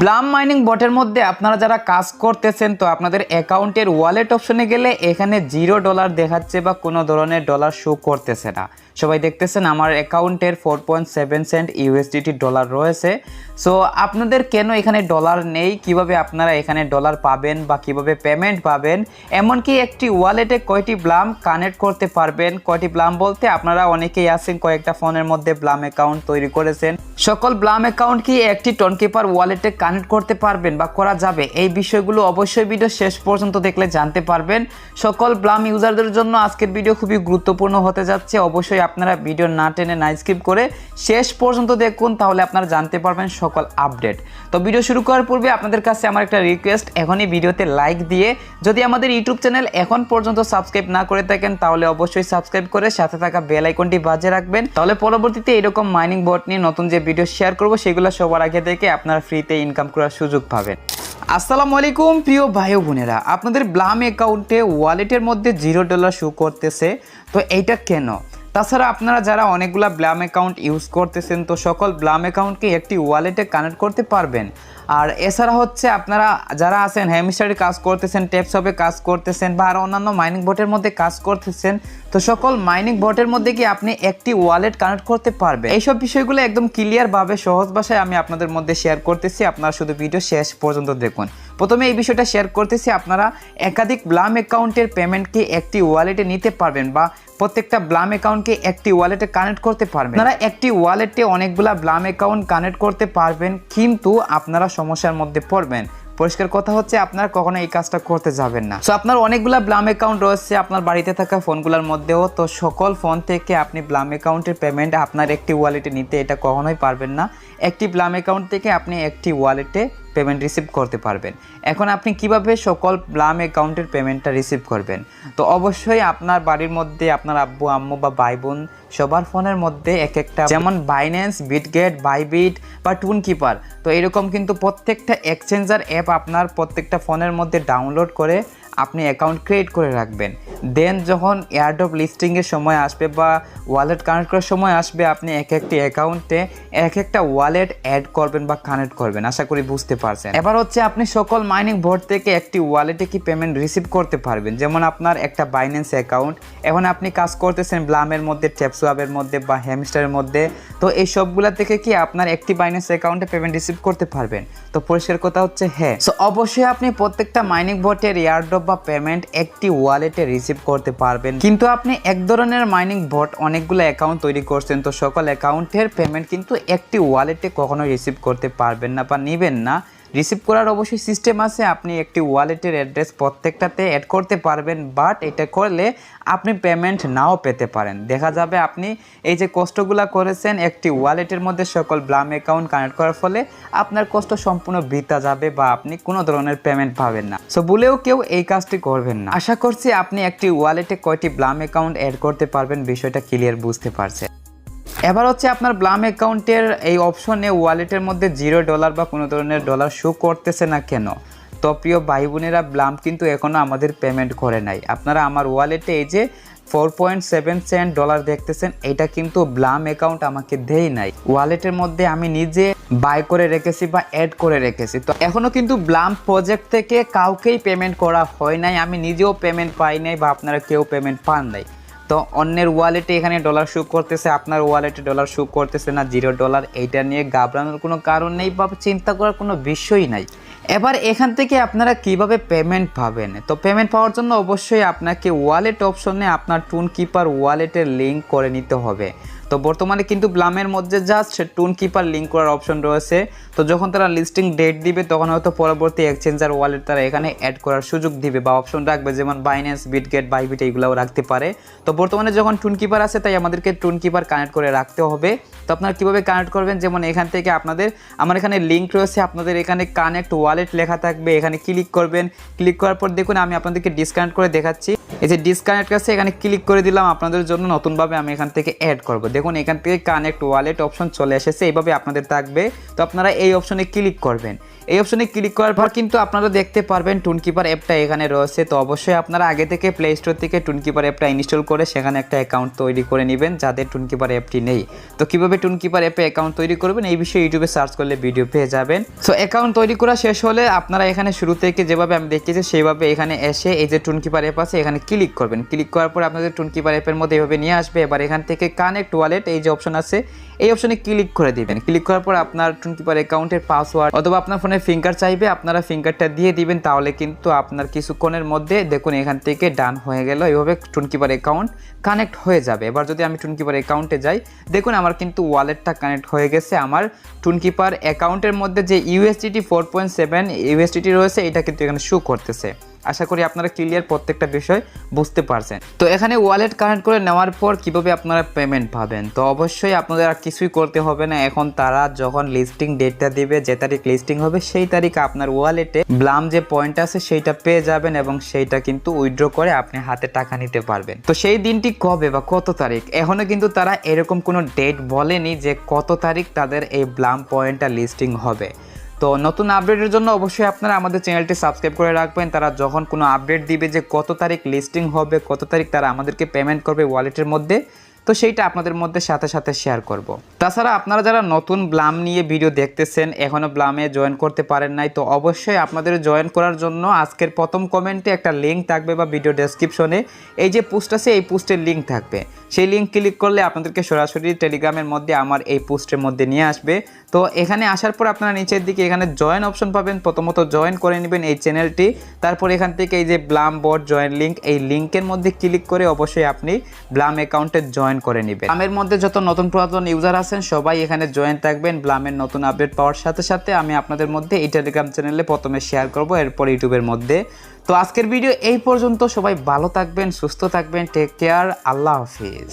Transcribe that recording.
Blum mining বটের মধ্যে আপনারা যারা কাজ করতেছেন, তো আপনাদের অ্যাকাউন্টের ওয়ালেট অপশনে গেলে এখানে জিরো ডলার দেখাচ্ছে বা কোনো ধরনের ডলার শো করতেছে না। সবাই দেখতেছেন, আমার অ্যাকাউন্টের four point seven cent USDT dollar রয়েছে। সো আপনাদের কেন এখানে ডলার নেই? কীভাবে আপনারা এখানে ডলার পাবেন বা কীভাবে পেমেন্ট পাবেন? এমনকি একটি ওয়ালেটে কয়টি ব্লাম কানেক্ট করতে পারবেন? কয়টি ব্লাম বলতে আপনারা অনেকেই আছেন, কয়েকটা ফোনের মধ্যে ব্লাম অ্যাকাউন্ট তৈরি করেছেন। সকল ব্লাম অ্যাকাউন্ট কি একটি টনকিপার ওয়ালেটে কানেক্ট করতে পারবেন বা করা যাবে? এই বিষয়গুলো অবশ্যই ভিডিও শেষ পর্যন্ত দেখলে জানতে পারবেন। সকল ব্লাম ইউজারদের জন্য আজকের ভিডিও খুবই গুরুত্বপূর্ণ হতে যাচ্ছে। অবশ্যই আপনারা ভিডিও না টেনে, না স্কিপ করে শেষ পর্যন্ত দেখুন, তাহলে আপনারা জানতে পারবেন সকল আপডেট তো ভিডিও শুরু করার পূর্বে আপনাদের কাছে আমার একটা রিকোয়েস্ট এখনই ভিডিওতে লাইক দিয়ে যদি আমাদের ইউটিউব চ্যানেল এখন পর্যন্ত সাবস্ক্রাইব না করে থাকেন, তাহলে অবশ্যই সাবস্ক্রাইব করে সাথে থাকা বেল আইকনটি বাজে রাখবেন। তাহলে পরবর্তীতে এরকম মাইনিং বট নিয়ে নতুন যে ভিডিও শেয়ার করব, সেগুলো সবার আগে দেখে আপনারা ফ্রিতে ইনকাম করার সুযোগ পাবেন। আসসালামু আলাইকুম, প্রিয় ভাই বোনেরা। আপনাদের ব্লাম অ্যাকাউন্টে ওয়ালেটের মধ্যে জিরো ডলার শো করতেছে। তো এইটা কেন? তাছাড়া আপনারা যারা অনেকগুলা ব্লাম অ্যাকাউন্ট ইউজ করতেছেন, তো সকল ব্লাম অ্যাকাউন্টকে একটি ওয়ালেটে কানেক্ট করতে পারবেন। আর এছাড়া হচ্ছে আপনারা যারা আছেন, হ্যামিস্টারে কাজ করতেছেন টেপসপে কাজ করতেছেন বা আরও অন্যান্য মাইনিং বোটের মধ্যে কাজ করতেছেন, তো সকল মাইনিং বোটের মধ্যে কি আপনি একটি ওয়ালেট কানেক্ট করতে পারবেন? এইসব বিষয়গুলো একদম ক্লিয়ারভাবে, সহজ ভাষায় আমি আপনাদের মধ্যে শেয়ার করতেছি। আপনারা শুধু ভিডিও শেষ পর্যন্ত দেখুন। প্রথমে এই বিষয়টা শেয়ার করতেছি, আপনারা একাধিক ব্লাম অ্যাকাউন্টের পেমেন্টকে একটি ওয়ালেটে নিতে পারবেন বা প্রত্যেকটা ব্লাম অ্যাকাউন্টকে একটি ওয়ালেটে কানেক্ট করতে পারবেন। আপনারা একটি ওয়ালেটে অনেকগুলা ব্লাম অ্যাকাউন্ট কানেক্ট করতে পারবেন, কিন্তু আপনারা সমস্যার মধ্যে পড়বেন। পরিষ্কার কথা হচ্ছে, আপনারা কখনো এই কাজটা করতে যাবেন না। সো আপনার অনেকগুলা ব্লাম অ্যাকাউন্ট রয়েছে, আপনার বাড়িতে থাকা ফোনগুলোর মধ্যেও, তো সকল ফোন থেকে আপনি ব্লাম অ্যাকাউন্টের পেমেন্ট আপনার একটি ওয়ালেটে নিতে এটা কখনোই পারবেন না। একটি ব্লাম অ্যাকাউন্ট থেকে আপনি একটি ওয়ালেটে পেমেন্ট রিসিভ করতে পারবেন। এখন আপনি কীভাবে সকল ব্লাম অ্যাকাউন্টের পেমেন্টটা রিসিভ করবেন? তো অবশ্যই আপনার বাড়ির মধ্যে আপনার আব্বু, আম্মু বা ভাই বোন সবার ফোনের মধ্যে এক একটা যেমন বাইন্যান্স বিটগেট বাইবিট বা টুন কিপার তো এরকম কিন্তু প্রত্যেকটা এক্সচেঞ্জার অ্যাপ আপনার প্রত্যেকটা ফোনের মধ্যে ডাউনলোড করে আপনি অ্যাকাউন্ট ক্রিয়েট করে রাখবেন। দেন যখন এয়ারড্রপ লিস্টিংয়ের সময় আসবে বা ওয়ালেট কানেক্ট করার সময় আসবে, আপনি এক একটি অ্যাকাউন্টে এক একটা ওয়ালেট অ্যাড করবেন বা কানেক্ট করবেন। আশা করি বুঝতে পারছেন। এবার হচ্ছে আপনি সকল মাইনিং বোর্ড থেকে একটি ওয়ালেটে কি পেমেন্ট রিসিভ করতে পারবেন? যেমন আপনার একটা বাইন্যান্স অ্যাকাউন্ট এখন আপনি কাজ করতেছেন ব্লামের মধ্যে ট্যাপসোয়াবের মধ্যে বা হ্যামস্টারের মধ্যে। তো এই সবগুলা থেকে কি আপনার একটি বাইন্যান্স অ্যাকাউন্টে পেমেন্ট রিসিভ করতে পারবেন? তো পরিষ্কার কথা হচ্ছে হ্যাঁ। সো অবশ্যই আপনি প্রত্যেকটা মাইনিং বোর্ডের এয়ারড্রপ বা পেমেন্ট একটি ওয়ালেটে রিসিভ করতে পারবেন। কিন্তু আপনি এক ধরনের মাইনিং বট অনেকগুলো অ্যাকাউন্ট তৈরি করছেন, তো সকল অ্যাকাউন্টের পেমেন্ট কিন্তু একটি ওয়ালেটে কখনো রিসিভ করতে পারবেন না বা নেবেন না। রিসিভ করার অবশ্যই সিস্টেম আছে, আপনি একটি ওয়ালেটের অ্যাড্রেস প্রত্যেকটাতে অ্যাড করতে পারবেন বাট এটা করলে আপনি পেমেন্ট নাও পেতে পারেন। দেখা যাবে আপনি এই যে কষ্টগুলো করেছেন, একটি ওয়ালেটের মধ্যে সকল ব্লাম অ্যাকাউন্ট কানেক্ট করার ফলে আপনার কষ্ট সম্পূর্ণ বৃতা যাবে বা আপনি কোনো ধরনের পেমেন্ট পাবেন না। সো বলেও কেউ এই কাজটি করবেন না। আশা করছি আপনি একটি ওয়ালেটে কয়টি ব্লাম অ্যাকাউন্ট অ্যাড করতে পারবেন, বিষয়টা ক্লিয়ার বুঝতে পারছেন। এবার হচ্ছে আপনার ব্লাম অ্যাকাউন্টের এই অপশনে ওয়ালেটের মধ্যে জিরো ডলার বা কোনো ধরনের ডলার শো করতেছে না কেন? তো প্রিয় ভাই বোনেরা ব্লাম কিন্তু এখনও আমাদের পেমেন্ট করে নাই। আপনারা আমার ওয়ালেটে এই যে four point seven cent dollar দেখতেছেন, এটা কিন্তু ব্লাম অ্যাকাউন্ট আমাকে দেই নাই। ওয়ালেটের মধ্যে আমি নিজে বাই করে রেখেছি বা অ্যাড করে রেখেছি। তো এখনও কিন্তু ব্লাম প্রজেক্ট থেকে কাউকেই পেমেন্ট করা হয় নাই, আমি নিজেও পেমেন্ট পাই নাই বা আপনারা কেউ পেমেন্ট পান নাই। তো অন্যের ওয়ালেটে এখানে ডলার শো করতেছে, আপনার ওয়ালেটে ডলার শো করতেছে না জিরো ডলার এইটা নিয়ে গাবড়ানোর কোনো কারণ নেই বা চিন্তা করার কোনো বিষয়ই নাই। এবার এখান থেকে আপনারা কীভাবে পেমেন্ট পাবেন? তো পেমেন্ট পাওয়ার জন্য অবশ্যই আপনাকে ওয়ালেট অপশনে আপনার টুন কিপার ওয়ালেটের লিঙ্ক করে নিতে হবে। তো বর্তমানে কিন্তু ব্লামের মধ্যে জাস্ট টুন কিপার লিঙ্ক করার অপশন রয়েছে। তো যখন তারা লিস্টিং ডেট দিবে, তখন হয়তো পরবর্তী এক্সচেঞ্জার ওয়ালেট তারা এখানে অ্যাড করার সুযোগ দিবে বা অপশন রাখবে, যেমন বাইন্যান্স বিটগেট বাইবিট এইগুলোও রাখতে পারে। তো বর্তমানে যখন টুন কিপার আছে, তাই আমাদেরকে টুন কিপার কানেক্ট করে রাখতে হবে। তো আপনারা কীভাবে কানেক্ট করবেন? যেমন এখান থেকে আপনাদের, আমার এখানে লিঙ্ক রয়েছে, আপনাদের এখানে কানেক্ট ওয়ালেট লেখা থাকবে। এখানে ক্লিক করবেন। ক্লিক করার পর দেখুন, আমি আপনাদেরকে ডিসকানেক্ট করে দেখাচ্ছি। এই যে ডিসকানেক্ট আছে, এখানে ক্লিক করে দিলাম আপনাদের জন্য, নতুনভাবে আমি এখান থেকে অ্যাড করব। দেখুন, এখান থেকে কানেক্ট ওয়ালেট অপশন চলে এসেছে, এইভাবে আপনাদের থাকবে। তো আপনারা এই অপশনে ক্লিক করবেন। এই অপশনে ক্লিক করার পর কিন্তু আপনারা দেখতে পারবেন টুনকিপার অ্যাপটা এখানে রয়েছে। তো অবশ্যই আপনারা আগে থেকে প্লে স্টোর থেকে টুনকিপার অ্যাপটা ইনস্টল করে সেখানে একটা অ্যাকাউন্ট তৈরি করে নেবেন, যাদের টুনকিপার অ্যাপটি নেই। তো কীভাবে টুনকিপার অ্যাপে অ্যাকাউন্ট তৈরি করবেন, এই বিষয়ে ইউটিউবে সার্চ করলে ভিডিও পেয়ে যাবেন। সো অ্যাকাউন্ট তৈরি করা শেষ হলে আপনারা এখানে শুরু থেকে যেভাবে আমি দেখিয়েছি, সেইভাবে এখানে এসে এই যে টুনকিপার অ্যাপ আছে, এখানে ক্লিক করবেন। ক্লিক করার পর আপনাদের টুনকিপার অ্যাপের মধ্যে এভাবে নিয়ে আসবে। এবার এখান থেকে কানেক্ট ওয়ালেট এই যে অপশন আছে, এই অপশনে ক্লিক করে দিবেন। ক্লিক করার পর আপনার টুনকিপার অ্যাকাউন্টের পাসওয়ার্ড অথবা আপনার ফোনে ফিঙ্গার চাইবে, আপনারা ফিঙ্গারটা দিয়ে দিবেন, তাহলে কিন্তু আপনার কিছুক্ষণের মধ্যে দেখুন এখান থেকে ডান হয়ে গেল। এইভাবে টুনকিপার অ্যাকাউন্ট কানেক্ট হয়ে যাবে। এবার যদি আমি টুনকিপার অ্যাকাউন্টে যাই, দেখুন আমার কিন্তু ওয়ালেটটা কানেক্ট হয়ে গেছে। আমার টুনকিপার অ্যাকাউন্টের মধ্যে যে USDT four point seven USDT রয়েছে, এটা কিন্তু এখানে শো করতেছে। আশা করি আপনারা ক্লিয়ার প্রত্যেকটা বিষয় বুঝতে পারছেন। তো এখানে ওয়ালেট কানেক্ট করে নেওয়ার পর কীভাবে আপনারা পেমেন্ট পাবেন? তো অবশ্যই আপনাদের আর কিছুই করতে হবে না। এখন তারা যখন লিস্টিং ডেটটা দিবে, যে তারিখ লিস্টিং হবে, সেই তারিখে আপনার ওয়ালেটে ব্লাম যে পয়েন্ট আছে, সেইটা পেয়ে যাবেন এবং সেইটা কিন্তু উইথড্র করে আপনি হাতে টাকা নিতে পারবেন। তো সেই দিনটি কবে বা কত তারিখ? এখনও কিন্তু তারা এরকম কোনো ডেট বলেনি যে কত তারিখ তাদের এই ব্লাম পয়েন্টটা লিস্টিং হবে। তো নতুন আপডেটের জন্য অবশ্যই আপনারা আমাদের চ্যানেলটি সাবস্ক্রাইব করে রাখবেন। তারা যখন কোনো আপডেট দিবে যে কত তারিখ লিস্টিং হবে, কত তারিখ তারা আমাদেরকে পেমেন্ট করবে ওয়ালেটের মধ্যে তো সেইটা আপনাদের মধ্যে সাথে সাথে শেয়ার করব। তাছাড়া আপনারা যারা নতুন ব্লাম নিয়ে ভিডিও দেখতেছেন এখনও ব্লামে জয়েন করতে পারেন নাই, তো অবশ্যই আপনাদের জয়েন করার জন্য আজকের প্রথম কমেন্টে একটা লিঙ্ক থাকবে বা ভিডিও ডেসক্রিপশনে এই যে পোস্ট আছে, এই পোস্টের লিঙ্ক থাকবে। সেই লিঙ্ক ক্লিক করলে আপনাদেরকে সরাসরি টেলিগ্রামের মধ্যে আমার এই পোস্টের মধ্যে নিয়ে আসবে। তো এখানে আসার পর আপনারা নিচের দিকে এখানে জয়েন অপশন পাবেন। প্রথমত জয়েন করে নেবেন এই চ্যানেলটি তারপর এখান থেকে এই যে ব্লাম বোর্ড জয়েন লিঙ্ক এই লিঙ্কের মধ্যে ক্লিক করে অবশ্যই আপনি ব্লাম অ্যাকাউন্টে জয়েন করে নেবেন। ব্লামের মধ্যে যত নতুন পুরাতন ইউজার আছেন, সবাই এখানে জয়েন থাকবেন। ব্লামের নতুন আপডেট পাওয়ার সাথে সাথে আমি আপনাদের মধ্যে এই টেলিগ্রাম চ্যানেলে প্রথমে শেয়ার করব, এরপর ইউটিউবের মধ্যে। তো আজকের ভিডিও এই পর্যন্ত। সবাই ভালো থাকবেন, সুস্থ থাকবেন। টেক কেয়ার আল্লাহ হাফিজ।